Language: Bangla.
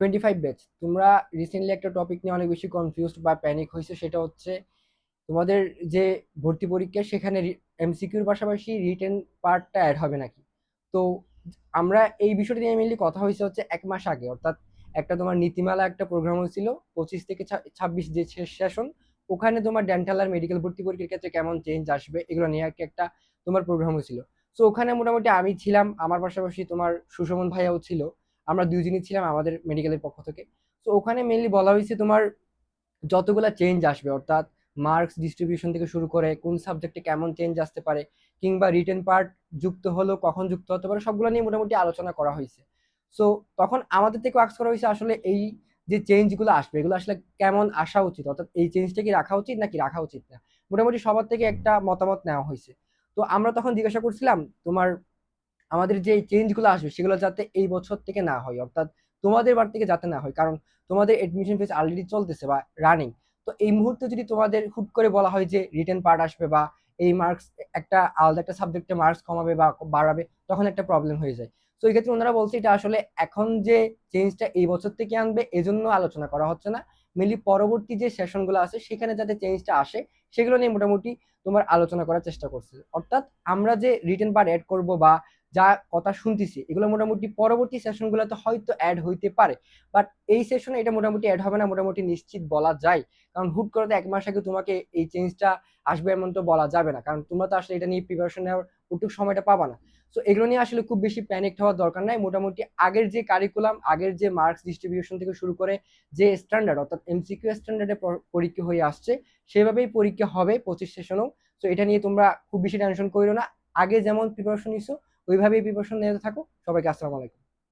টোয়েন্টি ফাইভ ব্যাচ তোমরা রিসেন্টলি একটা টপিক নিয়ে অনেক বেশি কনফিউজড বা প্যানিক হয়েছে সেটা হচ্ছে তোমাদের যে ভর্তি পরীক্ষা, সেখানে এমসিকিউর পাশাপাশি রিটেন পার্টটা অ্যাড হবে নাকি? তো আমরা এই বিষয়টা নিয়ে মেনলি কথা হয়েছে হচ্ছে এক মাস আগে। অর্থাৎ একটা তোমার নীতিমালা, একটা প্রোগ্রাম হয়েছিল পঁচিশ থেকে ছাব্বিশ যে সেশন ওখানে তোমার ডেন্টাল আর মেডিকেল ভর্তি পরীক্ষার ক্ষেত্রে কেমন চেঞ্জ আসবে, এগুলো নিয়ে একটা তোমার প্রোগ্রাম হয়েছিল তো ওখানে মোটামুটি আমি ছিলাম, আমার পাশাপাশি তোমার সুশমন ভাইয়াও ছিল। আমরা দুইজনই ছিলাম আমাদের মেডিকেলের পক্ষ থেকে। তো ওখানে মেনলি বলা হয়েছে তোমার যতগুলা চেঞ্জ আসবে, অর্থাৎ মার্কস ডিস্ট্রিবিউশন থেকে শুরু করে কোন সাবজেক্টে কেমন চেঞ্জ আসতে পারে, কিংবা রিটেন পার্ট যুক্ত হলো, কখন যুক্ত হতে পারে, সবগুলো নিয়ে মোটামুটি আলোচনা করা হয়েছে। সো তখন আমাদের থেকে আক্স করা হয়েছে আসলে এই যে চেঞ্জগুলো আসবে, এগুলো আসলে কেমন আসা উচিত? অর্থাৎ এই চেঞ্জটা কি রাখা উচিত নাকি রাখা উচিত না? মোটামুটি সবার থেকে একটা মতামত নেওয়া হয়েছে। তো আমরা তখন জিজ্ঞাসা করছিলাম, তোমার আমাদের যে চেঞ্জগুলো আসবে সেগুলো যাতে এই বছর থেকে না হয়, অর্থাৎ তোমাদের বার থেকে যাতে না হয়। কারণ তোমাদের এডমিশন ফিস অলরেডি চলতেছে বা রানিং তো এই মুহূর্তে যদি তোমাদের হুট করে বলা হয় যে রিটেন পার্ট আসবে বা এই মার্কস একটা আলাদা একটা সাবজেক্টে মার্কস কমাবে বা বাড়াবে, তখন একটা প্রবলেম হয়ে যায়। তো এই ক্ষেত্রে ওনারা বলছে এটা আসলে এখন যে চেঞ্জটা এই বছর থেকে আনবে এজন্য আলোচনা করা হচ্ছে না। মেনলি পরবর্তী যে সেশনগুলো আছে সেখানে যাতে চেঞ্জটা আসে সেগুলো নিয়ে মোটামুটি তোমার আলোচনা করার চেষ্টা করছে। অর্থাৎ আমরা যে রিটেন পার্ট অ্যাড করব বা যা কথা শুনতেছি, এগুলো মোটামুটি পরবর্তী সেশনগুলোতে হয়তো অ্যাড হইতে পারে। বাট এই সেশনে এটা মোটামুটি অ্যাড হবে না, মোটামুটি নিশ্চিত বলা যায়। কারণ হুট করে তো এক মাস আগে তোমাকে এই চেঞ্জটা আসবে এমন তো বলা যাবে না। কারণ তোমরা তো আসলে এটা নিয়ে প্রিপারেশন নেওয়ার ওটুক সময়টা পাবা না। সো এগুলো নিয়ে আসলে খুব বেশি প্যানিক হওয়ার দরকার নাই। মোটামুটি আগের যে কারিকুলাম আগের যে মার্কস ডিস্ট্রিবিউশন থেকে শুরু করে যে স্ট্যান্ডার্ড অর্থাৎ এমসিকিউ স্ট্যান্ডার্ডে পরীক্ষা হয়ে আসছে, সেভাবেই পরীক্ষা হবে পঁচিশ সেশনেও সো এটা নিয়ে তোমরা খুব বেশি টেনশন করো না। আগে যেমন প্রিপারেশন নিছো ওইভাবেই প্রিপারেশন নিয়ে থাকো সবাইকে আসসালামু আলাইকুম।